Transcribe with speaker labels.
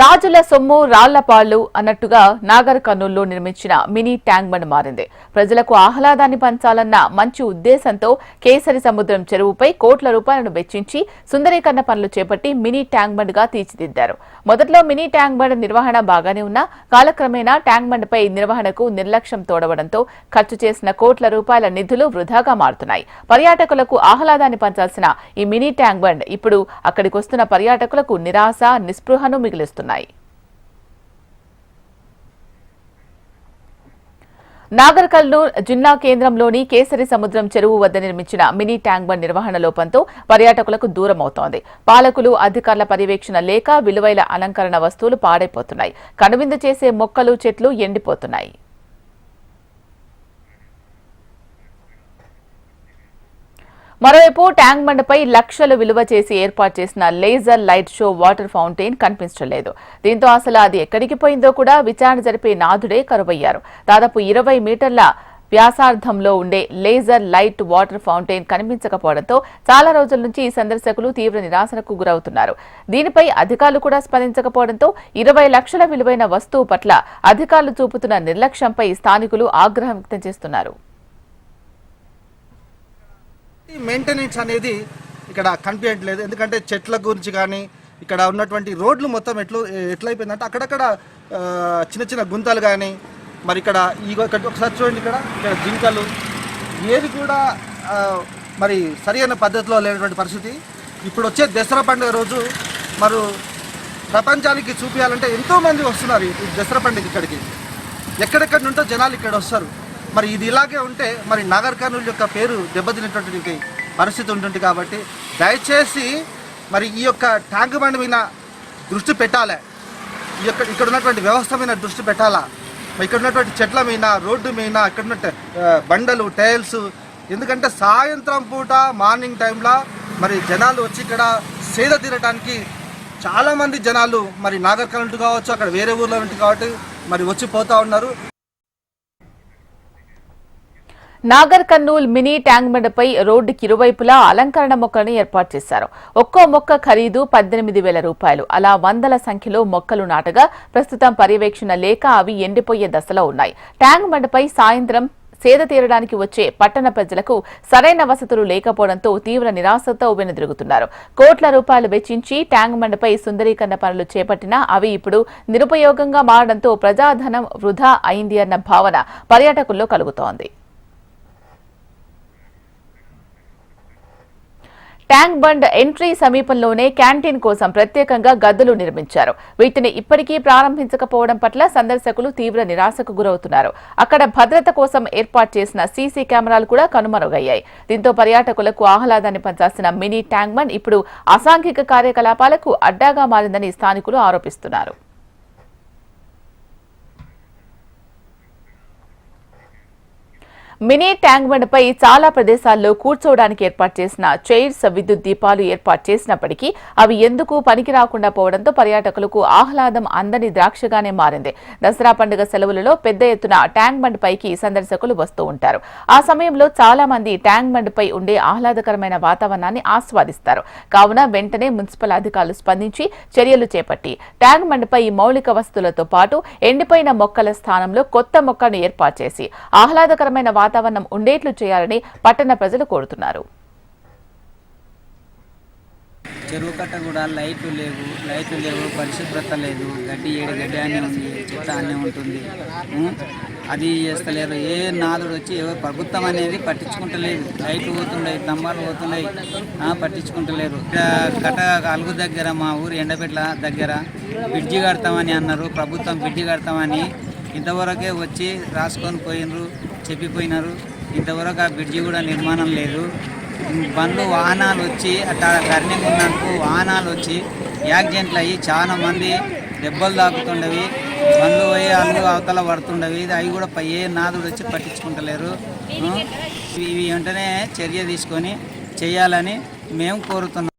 Speaker 1: రాజుల సొమ్ము రాళ్ళపాళ్ళు అన్నట్టుగా నాగర్ కర్నూల్లో నిర్మించిన మినీ ట్యాంక్ బండ్ మారింది. ప్రజలకు ఆహ్లాదాన్ని పంచాలన్న మంచి ఉద్దేశంతో కేసరి సముద్రం చెరువుపై కోట్ల రూపాయలను వెచ్చించి సుందరీకరణ పనులు చేపట్టి మినీ ట్యాంక్ బండ్గా తీర్చిదిద్దారు. మొదట్లో మినీ ట్యాంక్ బండ్ నిర్వహణ బాగానే ఉన్నా కాలక్రమేణా ట్యాంక్ బండ్ పై నిర్వహణకు నిర్లక్ష్యం తోడవడంతో ఖర్చు చేసిన కోట్ల రూపాయల నిధులు వృధాగా మారుతున్నాయి. పర్యాటకులకు ఆహ్లాదాన్ని పంచాల్సిన ఈ మినీ ట్యాంక్ బండ్ ఇప్పుడు అక్కడికి వస్తున్న పర్యాటకులకు నిరాశ నిస్పృహను మిగిలిస్తుంది. మిగిలిస్తున్నాయి నాగర్ కర్నూల్ జిల్లా కేంద్రంలోని కేసరి సముద్రం చెరువు వద్ద నిర్మించిన మినీ ట్యాంక్ బండ్ నిర్వహణ లోపంతో పర్యాటకులకు దూరం అవుతోంది పాలకులు అధికారుల పర్యవేక్షణ లేక విలువైన అలంకరణ వస్తువులు పాడైపోతున్నాయి. కనువిందు చేసే మొక్కలు చెట్లు ఎండిపోతున్నాయి. మరోవైపు ట్యాంక్ బండ్పై లక్షలు విలువ చేసి ఏర్పాటు చేసిన laser light show water fountain కనిపించలేదు. దీంతో అసలు అది ఎక్కడికి పోయిందో కూడా విచారణ జరిపే నాథుడే కరువయ్యారు. దాదాపు ఇరవై మీటర్ల వ్యాసార్థంలో ఉండే లేజర్ లైట్ వాటర్ ఫౌంటైన్ కనిపించకపోవడంతో చాలా రోజుల నుంచి ఈ సందర్శకులు తీవ్ర నిరాశనకు గురవుతున్నారు. దీనిపై అధికారులు కూడా స్పందించకపోవడంతో ఇరవై లక్షల విలువైన వస్తువు పట్ల అధికారులు చూపుతున్న నిర్లక్ష్యంపై స్థానికులు ఆగ్రహం వ్యక్తం చేస్తున్నారు.
Speaker 2: మెయింటెనెన్స్ అనేది ఇక్కడ కనిపించట్లేదు ఎందుకంటే చెట్ల గురించి కానీ ఇక్కడ ఉన్నటువంటి రోడ్లు మొత్తం ఎట్లు ఎట్లయిపోయిందంటే అక్కడక్కడ చిన్న చిన్న గుంతలు కానీ మరి ఇక్కడ ఈ ఒకసారి చూడండి ఇక్కడ ఇక్కడ జింకలు. ఏది కూడా మరి సరైన పద్ధతిలో లేనటువంటి పరిస్థితి. ఇప్పుడు వచ్చే దసరా పండుగ రోజు మరి ప్రపంచానికి చూపించాలంటే ఎంతోమంది వస్తున్నారు ఈ దసరా పండుగ ఇక్కడికి. ఎక్కడెక్కడి నుంటో జనాలు ఇక్కడ వస్తారు. మరి ఇది ఇలాగే ఉంటే మరి నాగర్ కర్నూలు యొక్క పేరు దెబ్బతినేటువంటి పరిస్థితి ఉంటుంది కాబట్టి దయచేసి మరి ఈ యొక్క ట్యాంక్ బండ్ మీద దృష్టి పెట్టాలి. ఈ యొక్క ఇక్కడ ఉన్నటువంటి వ్యవస్థ మీద దృష్టి పెట్టాలా? మరి ఇక్కడ ఉన్నటువంటి చెట్ల మీద రోడ్డు మీద ఇక్కడ ఉన్న బండలు టైల్స్. ఎందుకంటే సాయంత్రం పూట మార్నింగ్ టైంలో మరి జనాలు వచ్చి ఇక్కడ సేద తీరటానికి చాలామంది జనాలు మరి నాగర్ కర్నూలు కావచ్చు అక్కడ వేరే ఊర్లో ఉంటుంది కాబట్టి మరి వచ్చి పోతూ ఉన్నారు.
Speaker 1: నాగర్ కర్నూల్ మినీ ట్యాంక్ బండ్పై రోడ్డుకి ఇరువైపులా అలంకరణ మొక్కలను ఏర్పాటు చేశారు. ఒక్కో మొక్క ఖరీదు పద్దెనిమిది వేల రూపాయలు. అలా వందల సంఖ్యలో మొక్కలు నాటగా ప్రస్తుతం పర్యవేక్షణ లేక అవి ఎండిపోయే దశలో ఉన్నాయి. ట్యాంక్ బండ్పై సాయంత్రం సేద తీరడానికి వచ్చే పట్టణ ప్రజలకు సరైన వసతులు లేకపోవడంతో తీవ్ర నిరాశతో వెనుదిరుగుతున్నారు. కోట్ల రూపాయలు వెచ్చించి ట్యాంక్ బండపై సుందరీకరణ పనులు చేపట్టినా అవి ఇప్పుడు నిరుపయోగంగా మారడంతో ప్రజాధనం వృధా అయింది అన్న భావన పర్యాటకుల్లో కలుగుతోంది. ట్యాంక్ బండ్ ఎంట్రీ సమీపంలోనే క్యాంటీన్ కోసం ప్రత్యేకంగా గదులు నిర్మించారు. వీటిని ఇప్పటికీ ప్రారంభించకపోవడం పట్ల సందర్శకులు తీవ్ర నిరాశకు గురవుతున్నారు. అక్కడ భద్రత కోసం ఏర్పాటు చేసిన సీసీ కెమెరాలు కూడా కనుమరుగయ్యాయి. దీంతో పర్యాటకులకు ఆహ్లాదాన్ని పంచాల్సిన మినీ ట్యాంక్ బండ్ ఇప్పుడు అసాంఘిక కార్యకలాపాలకు అడ్డాగా మారిందని స్థానికులు ఆరోపిస్తున్నారు. మినీ ట్యాంక్ బండ్పై చాలా ప్రదేశాల్లో కూర్చోవడానికి ఏర్పాటు చేసిన చైర్స్ విద్యుత్ దీపాలు ఏర్పాటు చేసినప్పటికీ అవి ఎందుకు పనికి రాకుండా పోవడంతో పర్యాటకులకు ఆహ్లాదం అందని ద్రాక్షగానే మారింది. దసరా పండుగ సెలవులలో పెద్ద ఎత్తున ట్యాంక్ బండ్ పైకి సందర్శకులు వస్తూ ఉంటారు. ఆ సమయంలో చాలా మంది ట్యాంక్ బండ్ పై ఉండే ఆహ్లాదకరమైన వాతావరణాన్ని ఆస్వాదిస్తారు. కావున వెంటనే మున్సిపల్ అధికారులు స్పందించి చర్యలు చేపట్టి ట్యాంక్ బండ్పై పై మౌలిక వసతులతో పాటు ఎండిపోయిన మొక్కల స్థానంలో కొత్త మొక్కను ఏర్పాటు చేసి ఆహ్లాదకరమైన వాతావరణం ఉండేట్లు చేయాలని పట్టణ ప్రజలు కోరుతున్నారు.
Speaker 3: చెరువు కట్ట కూడా లైట్లు లేవు లైట్లు లేవు పరిశుభ్రత లేదు. గడ్డి ఏడు గడ్డి అనే ఉంది చెత్త అనే ఉంటుంది. అది చేస్తలేరు. ఏ నాదుడు వచ్చి ఎవరు ప్రభుత్వం అనేది పట్టించుకుంటలేదు. లైట్లు పోతున్నాయి స్తంభాలు పోతున్నాయి. పట్టించుకుంటలేరు. కట్ట అలుగు దగ్గర మా ఊరు ఎండపెట్ల దగ్గర బ్రిడ్జి కడతామని అన్నారు. ప్రభుత్వం బిడ్జి కడతామని ఇంతవరకే వచ్చి రాసుకొని పోయినరు. చెప్పిపోయినారు. ఇంతవరకు ఆ బ్రిడ్జి కూడా నిర్మాణం లేదు. బండ్లు వాహనాలు వచ్చి అట్లా టర్నింగ్ ఉన్నందుకు వాహనాలు వచ్చి యాక్సిడెంట్లు అయ్యి చాలా మంది దెబ్బలు తాకుతుండవి. బండ్లు పోయి అల్లు అవతల పడుతుండవి. అవి కూడా పై ఏ నాదుడు వచ్చి పట్టించుకుంటలేరు. ఇవి వెంటనే చర్య తీసుకొని చేయాలని మేము కోరుతున్నాం.